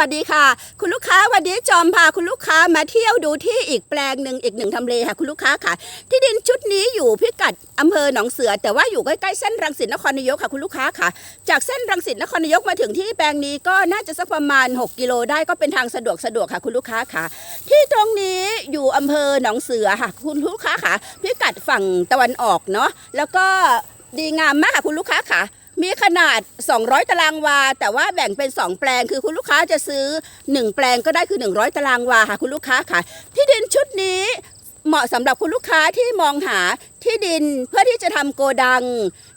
วัสดีค่ะ คุณลูกค้าวันนี้จอมพาคุณลูกค้ามาเที่ยวดูที่อีกแปลงหนึ่งอีกหนึ่งทำเลค่ะคุณลูกค้าค่ะ ที่ดินชุดนี้อยู่พิกัดอำเภอหนองเสือ แต่ว่าอยู่ใกล้ๆเส้นรังสิตนครนายกค่ะคุณลูกค้าค่ะ จากเส้นรังสิตนครนายกมาถึงที่แปลงนี้ก็น่าจะสักประมาณ 6 กิโลได้ก็เป็นทางสะดวกสะดวกค่ะคุณลูกค้าค่ะ ที่ตรงนี้อยู่อำเภอหนองเสือค่ะ คุณลูกค้าค่ะพิกัดฝั่งตะวันออกเนาะแล้วก็ดีงามมากค่ะคุณลูกค้าค่ะ มีขนาด 200 ตารางวา แต่ว่าแบ่งเป็น 2 แปลง คือคุณลูกค้าจะซื้อ 1 แปลงก็ได้คือ 100 ตารางวาค่ะคุณลูกค้าค่ะ ที่ดินชุดนี้เหมาะสำหรับคุณลูกค้าที่มองหา ที่ดินเพื่อที่จะทำโกดัง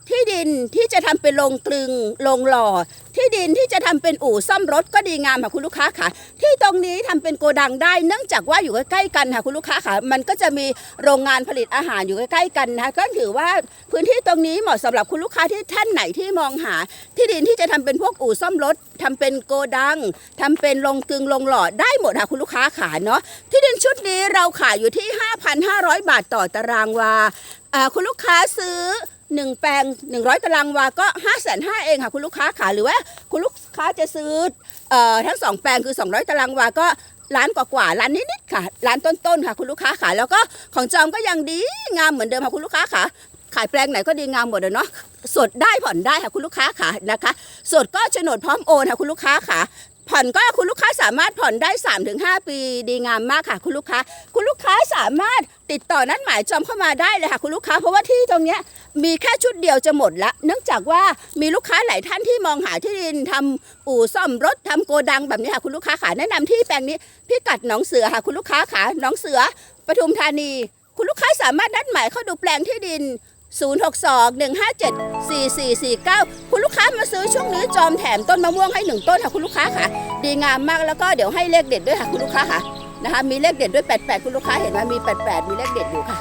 ที่ดินที่จะทำเป็นโรงกลึงโรงหล่อ ที่ดินที่จะทำเป็นอู่ซ่อมรถก็ดีงามค่ะคุณลูกค้าค่ะ ที่ตรงนี้ทำเป็นโกดังได้ เนื่องจากว่าอยู่ใกล้ๆกันค่ะคุณลูกค้าค่ะ มันก็จะมีโรงงานผลิตอาหารอยู่ใกล้ๆกันนะคะก็ถือว่าพื้นที่ตรงนี้เหมาะสำหรับคุณลูกค้าที่ท่านไหนที่มองหา ที่ดินที่จะทำเป็นพวกอู่ซ่อมรถทำเป็นโกดังทำเป็นโรงกลึงโรงหล่อได้หมดค่ะคุณลูกค้าขาเนาะที่ดินชุดนี้เราขายอยู่ที่ 5,500 บาทต่อตารางวา คุณลูกค้าซื้อหนึ่งแปลง 100 ตารางวาก็ 5 5 0 0 0เองค่ะคุณลูกค้าขาหรือว่าคุณลูกค้าจะซื้ออทั้งสองแปลงคือ 200 ตารางวาก็ล้านกว่าๆล้านนิดๆค่ะล้านต้นๆค่ะ คุณลูกค้าขาแล้วก็ของจอมก็ยังดีงามเหมือนเดิมค่ะคุณลูกค้าขาขายแปลงไหนก็ดีงามหมดเลยเนาะสดได้ผ่อนได้ค่ะคุณลูกค้าขานะคะสดก็โฉนดพร้อมโอนค่ะคุณลูกค้าขา ผ่อนก็คุณลูกค้าสามารถผ่อนได้ 3-5 ปีดีงามมากค่ะ คุณลูกค้า คุณลูกค้าสามารถติดต่อนัดหมายจอมเข้ามาได้เลยค่ะ คุณลูกค้าเพราะว่าที่ตรงเนี้ยมีแค่ชุดเดียวจะหมดละเนื่องจากว่ามีลูกค้าหลายท่านที่มองหาที่ดินทำอู่ซ่อมรถทำโกดังแบบนี้ค่ะ คุณลูกค้าขาแนะนำที่แปลงนี้พิกัดหนองเสือค่ะ คุณลูกค้าขาหนองเสือปทุมธานี คุณลูกค้าสามารถนัดหมายเข้าดูแปลงที่ดิน 062-157-4449 คุณลูกค้ามาซื้อช่วงนี้จอมแถมต้นมะม่วงให้หนึ่งต้นค่ะคุณลูกค้าค่ะ ดีงามมากแล้วก็เดี๋ยวให้เลขเด็ดด้วยค่ะคุณลูกค้าค่ะนะคะมีเลขเด็ดด้วย 88 คุณลูกค้าเห็นไหมมี 88 มีเลขเด็ดอยู่ค่ะ